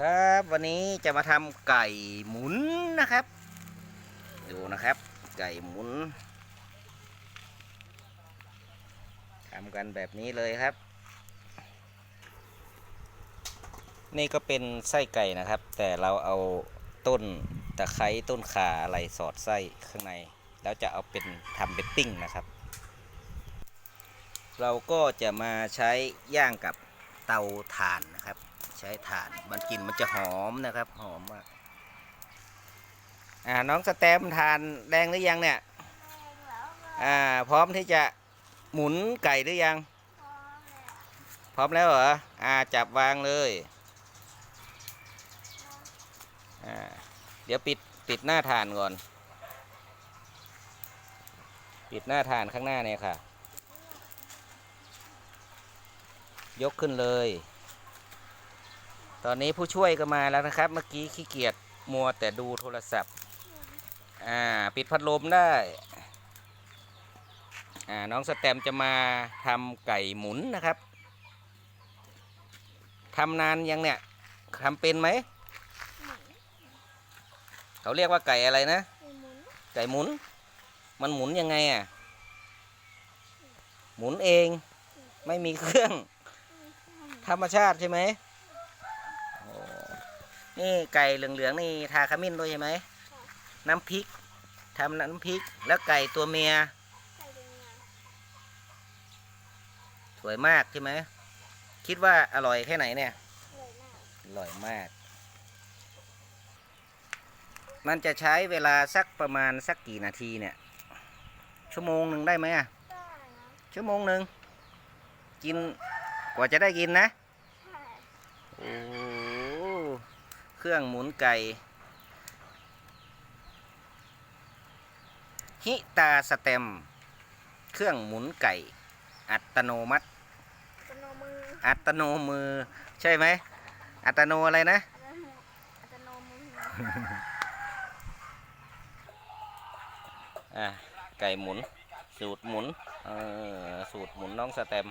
ครับวันนี้จะมาทำไก่หมุนนะครับ ดูนะครับ ไก่หมุนทำกันแบบนี้เลยครับ นี่ก็เป็นไส้ไก่นะครับ แต่เราเอาต้นตะไคร้ต้นข่าอะไรสอดไส้ข้างใน แล้วจะเอาเป็นทำเป็นปิ้งนะครับ เราก็จะมาใช้ย่างกับเตาถ่านนะครับ ใช้ถ่านมันกลิ่นมันจะหอมนะครับ หอมมากอ่าน้องสแตมทานแดงหรือยังเนี่ยอ่าพร้อมที่จะหมุนไก่หรือยัง พร้อมแล้วเหรออ่าจับวางเลยอ่าเดี๋ยวปิดปิดหน้าถ่านก่อน ปิดหน้าถ่านข้างหน้าเนี่ยค่ะ ยกขึ้นเลย ตอนนี้ผู้ช่วยก็มาแล้วนะครับ เมื่อกี้ขี้เกียจมัวแต่ดูโทรศัพท์ อ่า ปิดพัดลมได้ อ่า น้องสแตมจะมาทำไก่หมุนนะครับทำนานยังเนี่ยทำเป็นไหม เขาเรียกว่าไก่อะไรนะ ไก่หมุน มันหมุนยังไงอะ หมุนเอง ไม่มีเครื่อง ธรรมชาติใช่ไหม นี่ไก่เหลืองๆนี่ทาขมิ้นด้วยใช่ไหม น้ำพริกทำน้ำพริกแล้วไก่ตัวเมีย สวยมากใช่ไหม คิดว่าอร่อยแค่ไหนเนี่ย อร่อยมาก มันจะใช้เวลาสักประมาณสักกี่นาทีเนี่ย ชั่วโมงหนึ่งได้ไหมอะชั่วโมงหนึ่งกินกว่าจะได้กินนะ โอ้โห เครื่องหมุนไก่ฮิตาสเต็ม เครื่องหมุนไก่ อัตโนมัติ อัตโนมือ อัตโนมือ ใช่ไหม อัตโนอะไรนะ อัตโนมืออะไก่หมุน สูตรหมุน เออ สูตรหมุนน้องสเต็ม